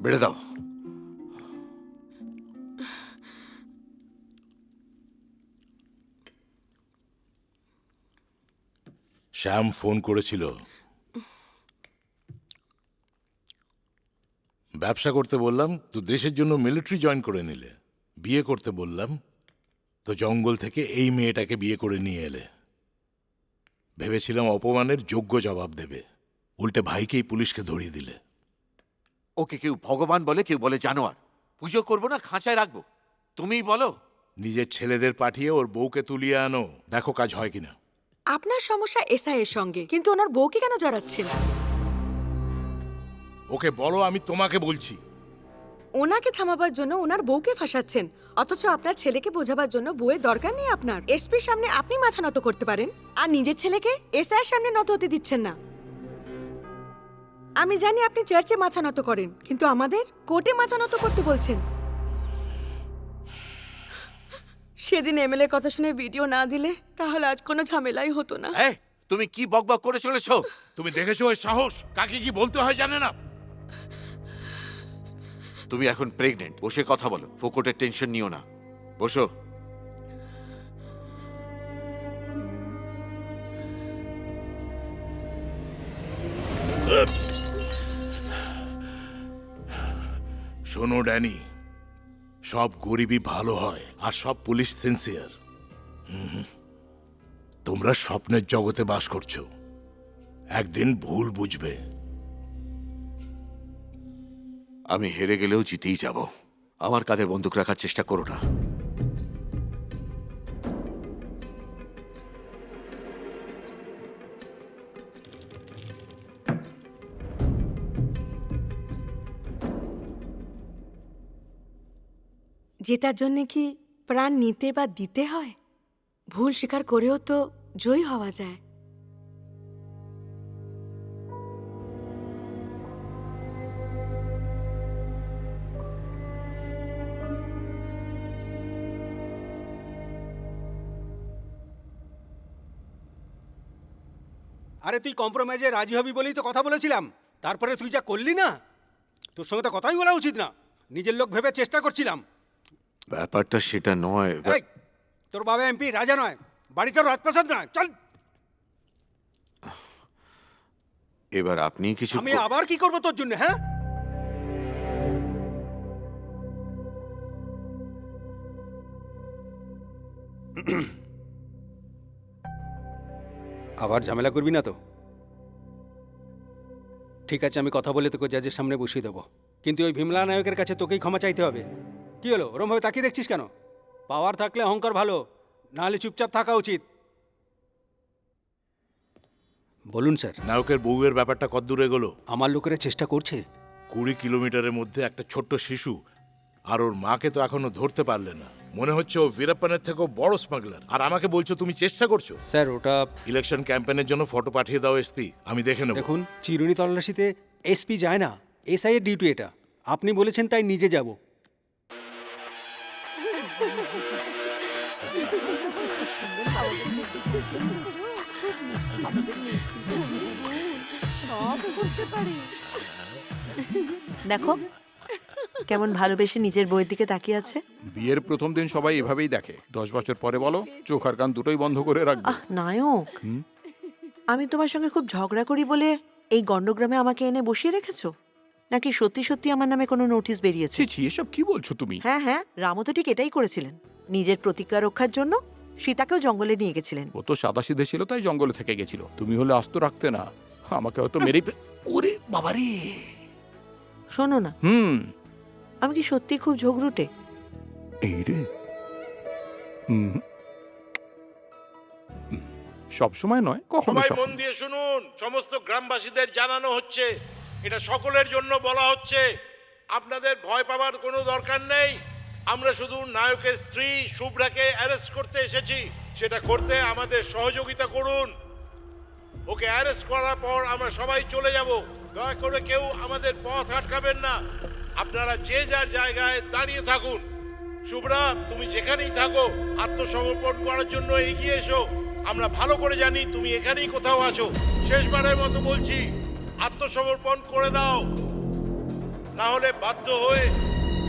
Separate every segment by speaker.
Speaker 1: বেড়ে দাও।
Speaker 2: শ্যাম ফোন করেছিল। ব্যবসা করতে বললাম, তো দেশের জন্য মিলিটারি জয়েন করে নিলে। বিয়ে করতে বললাম, তো জঙ্গল থেকে এই মেয়েটাকে বিয়ে করে নিয়ে এলে। ভেবেছিলাম অপমানের যোগ্য জবাব দেবে। উল্টে ভাইকেই পুলিশকে ধরিয়ে দিলে।
Speaker 1: ওকে কেউ ভগবান বলে কেউ বলে জানোয়ার। পুজো করব না খাঁচায় রাখব। তুমিই বলো।
Speaker 2: নিজের ছেলেদের পাঠিয়ে ওর বউকে তুলিয়ে আনো। দেখো কাজ হয় কিনা।
Speaker 3: আপনার সমস্যা এসআই এর সঙ্গে কিন্তু ওনার বউকে কেন জড়াচ্ছেন
Speaker 2: ওকে বলো আমি তোমাকে বলছি।
Speaker 3: ওনাকে থামাবার জন্য ওনার বউকে ফাঁসাচ্ছেন। অথচ আপনার ছেলেকে বোঝাবার জন্য বউয়ের দরকার নেই আপনার। এসপির সামনে আপনি মাথা নত করতে পারেন। আর নিজের ছেলেকে এসআই এর সামনে নত হতে দিচ্ছেন না। আমি জানি আপনি চার্চে মাথা নত করেন, কিন্তু আমাদের কোর্টে মাথা নত করতে বলছেন। সেদিন এমএলএ কথা শুনে ভিডিও না দিলে তাহলে আজ কোনো ঝামেলাই হতো না।
Speaker 1: তুমি কি বকবক করে চলেছো?
Speaker 2: তুমি দেখেছ ওর সাহস? কাকে কি বলতে হয় জানে না?
Speaker 1: তুমি এখন প্রেগনেন্ট বসে কথা বলো। ফোকটের টেনশন নিও না। বসো।
Speaker 2: শোনো, ড্যানি। সব গরিবই ভালো হয়, আর সব পুলিশ সিনসিয়ার। তোমরা স্বপ্নের জগতে বাস করছ। একদিন ভুল বুঝবে।
Speaker 1: আমি হেরে গেলেও জিতেই যাব। আমার কাঁধে বন্দুক রাখার চেষ্টা করো না।
Speaker 3: জেতার জন্যে কি প্রাণ নিতে বা দিতে হয়? ভুল স্বীকার করেও তো জয়ী হওয়া যায়।
Speaker 4: আরে তুই কম্প্রোমাইজে রাজি হবি বলেই তো কথা বলেছিলাম। তারপরে তুই যা করলি না, তোর সঙ্গে তো কথাই বলা উচিত না। নিজের লোক ভেবে চেষ্টা করছিলাম।
Speaker 1: ব্যাপারটা সেটা নয়
Speaker 4: এই তোর বাবা এমপি রাজা নয় বাড়িটাও রাজপ্রাসাদ নয় চল।
Speaker 1: এবার আপনি কিছু
Speaker 4: আমি
Speaker 1: কর-
Speaker 4: আবার কি করব তোর জন্য হ্যাঁ? আবার ঝামেলা করবি না তো? ঠিক আছে আমি কথা বলে তোকে জাজের সামনে বসিয়ে দেবো। কিন্তু ওই ভীমলা নায়কের কাছে তোকেই ক্ষমা চাইতে হবে। কি হলো? ওরমভাবে তাকিয়ে দেখছিস কেন? পাওয়ার থাকলে অহংকার ভালো নাহলে চুপচাপ থাকা উচিত। বলুন স্যার।
Speaker 2: নায়কের বউয়ের ব্যাপারটা কদ্দূরে গেলো
Speaker 4: আমার লোকেরা চেষ্টা করছে।
Speaker 2: কুড়ি কিলোমিটারের মধ্যে একটা ছোট্ট শিশু আর ওর মাকে তো এখনও ধরতে পারলে না। মনে হচ্ছে ও বীরাপ্পানের থেকেও বড় স্মাগলার আর আমাকে বলছো তুমি চেষ্টা করছ?
Speaker 4: স্যার ওটা
Speaker 2: ইলেকশন ক্যাম্পেনের জন্য ফটো পাঠিয়ে দাও এসপি আমি দেখে নেব।
Speaker 4: দেখুন চিরুনি তল্লাশিতে এসপি যায় না। এসআই এর ডিউটি এটা। আপনি বলেছেন তাই নিজে যাব।
Speaker 5: দেখো কেমন ভালোবেসে নিজের বইয়ের দিকে তাকিয়ে আছে।
Speaker 6: বিয়ের প্রথম দিন সবাই এভাবেই দেখে। দশ বছর পরে বলো চোখ আর কান দুটোই বন্ধ করে রাখবে।
Speaker 5: আহ নায়ক। আমি তোমার সঙ্গে খুব ঝগড়া করি বলে এই গণ্ডগ্রামে আমাকে এনে বসিয়ে রেখেছো? নাকি সত্যি সত্যি আমার নামে কোনো নোটিশ বেরিয়েছে?
Speaker 6: ছি ছি এসব কি বলছো তুমি?
Speaker 5: হ্যাঁ হ্যাঁ রামও তো ঠিক এটাই করেছিলেন। নিজের প্রতিজ্ঞা রক্ষার জন্য সীতাকেও জঙ্গলে নিয়ে গেছিলেন।
Speaker 6: ও তো সাদা সিধে ছিল তাই জঙ্গলে থেকে গেছিল। তুমি হলে আস্ত রাখতে না আমাকে হয়তো মেরে ওরে বাবারে!
Speaker 5: শোনো না।
Speaker 6: হুম।
Speaker 5: আমি কি সত্যি খুব ঝগড়ুটে?
Speaker 6: এই রে। হুম। সব সময় নয় কখনো
Speaker 2: সবাই মন দিয়ে শুনুন সমস্ত গ্রামবাসীদের জানানো হচ্ছে। এটা সকলের জন্য বলা হচ্ছে। আপনাদের ভয় পাওয়ার কোনো দরকার নেই। আমরা শুধু নায়কের স্ত্রী শুভ্রাকে অ্যারেস্ট করতে এসেছি। সেটা করতে আমাদের সহযোগিতা করুন। ওকে অ্যারেস্ট করার পর আমরা সবাই চলে যাব। দয়া করে কেউ আমাদের পথ আটকাবেন না। আপনারা যে যার জায়গায় দাঁড়িয়ে থাকুন। শুভ্রা, তুমি যেখানেই থাকো, আত্মসমর্পণ করার জন্য এগিয়ে এসো। আমরা ভালো করে জানি তুমি এখানেই কোথাও আছো। শেষবারের মতো বলছি, আত্মসমর্পণ করে দাও। না হলে বাধ্য হয়ে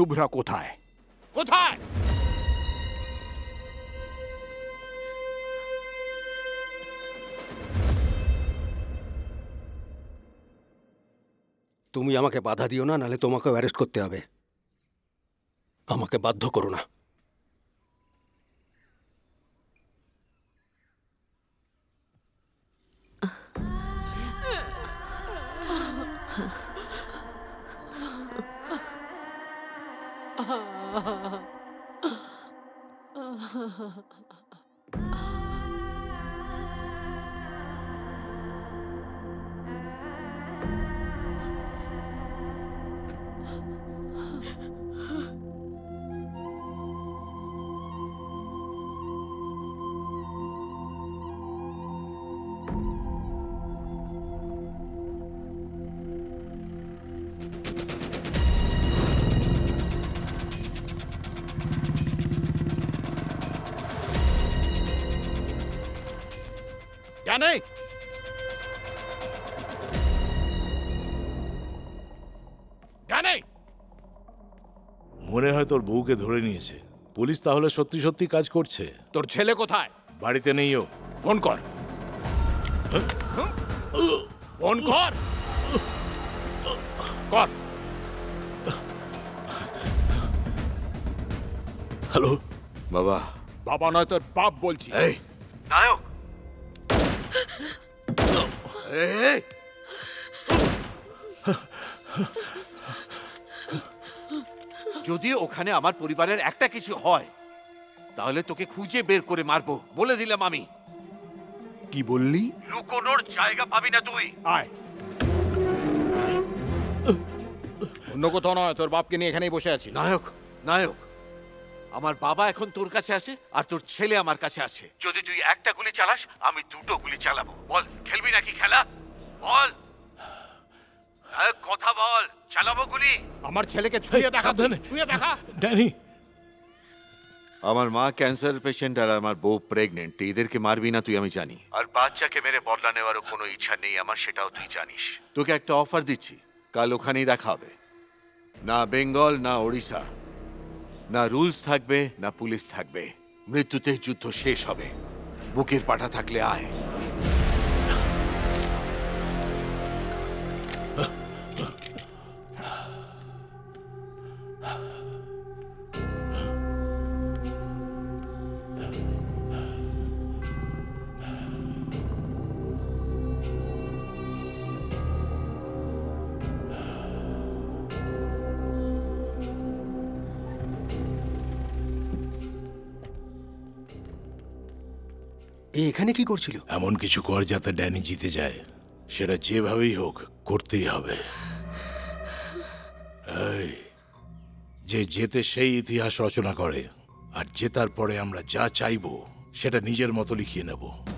Speaker 6: শুভ্রা কোথায়? কোথায়?
Speaker 4: তুমি আমাকে বাধা দিও না নাহলে তোমাকেও অ্যারেস্ট করতে হবে। আমাকে বাধ্য করো না।
Speaker 6: জানে? জানে?
Speaker 2: মনে হয় তোর বউকে ধরে নিয়েছে। পুলিশ তাহলে সত্যি সত্যি কাজ করছে।
Speaker 6: তোর ছেলে কোথায়?
Speaker 2: বাড়িতে নেই ও।
Speaker 6: ফোন কর। ফোন কর। কর।
Speaker 1: হ্যালো বাবা।
Speaker 6: বাবা নয় তোর বাপ বলছি।
Speaker 1: এই। নায়ক এই। যদি ওখানে আমার পরিবারের একটা কিছু হয় তাহলে তোকে খুঁজে বের করে মারবো বলে দিলাম আমি।
Speaker 2: কি বললি?
Speaker 1: লুকোনোর জায়গা পাবি না তুই।
Speaker 6: আয়। অন্য কোথাও নয় তোর বাপকে নিয়ে এখানেই বসে আছি।
Speaker 1: নায়ক নায়ক। আমার বাবা এখন তোর কাছে আছে আর তোর ছেলে আমার কাছে আছে। যদি তুই একটা গুলি চালাস আমি দুটো গুলি চালাবো। বল খেলবি নাকি খেলা? বল। কথা বল চালাবো গুলি?
Speaker 6: আমার ছেলেকে ছুঁয়ে দেখা। ছুঁয়ে দেখা।
Speaker 2: ড্যানি।
Speaker 1: আমার মা ক্যান্সার পেশেন্ট আর আমার বউ প্রেগনেন্ট এদেরকে মারবি না তুই আমি জানি। আর বাচ্চাকে মেরে বদলা নেওয়ারও কোনো ইচ্ছা নেই আমার সেটাও তুই জানিস। তোকে একটা অফার দিচ্ছি কাল ওখানেই দেখা হবে। না বেঙ্গল না ওড়িশা। না রুলস থাকবে না পুলিশ থাকবে। মৃত্যুতে যুদ্ধ শেষ হবে। বুকের পাটা থাকলে আয়।
Speaker 4: এখানে কি করছিল?
Speaker 2: এমন কিছু কর যাতে ড্যানি জিতে যায়। সেটা যেভাবেই হোক, করতেই হবে। এই, যে যেতে সেই ইতিহাস রচনা করে, আর জেতার পরে আমরা যা চাইব, সেটা নিজের মতো লিখিয়ে নেব।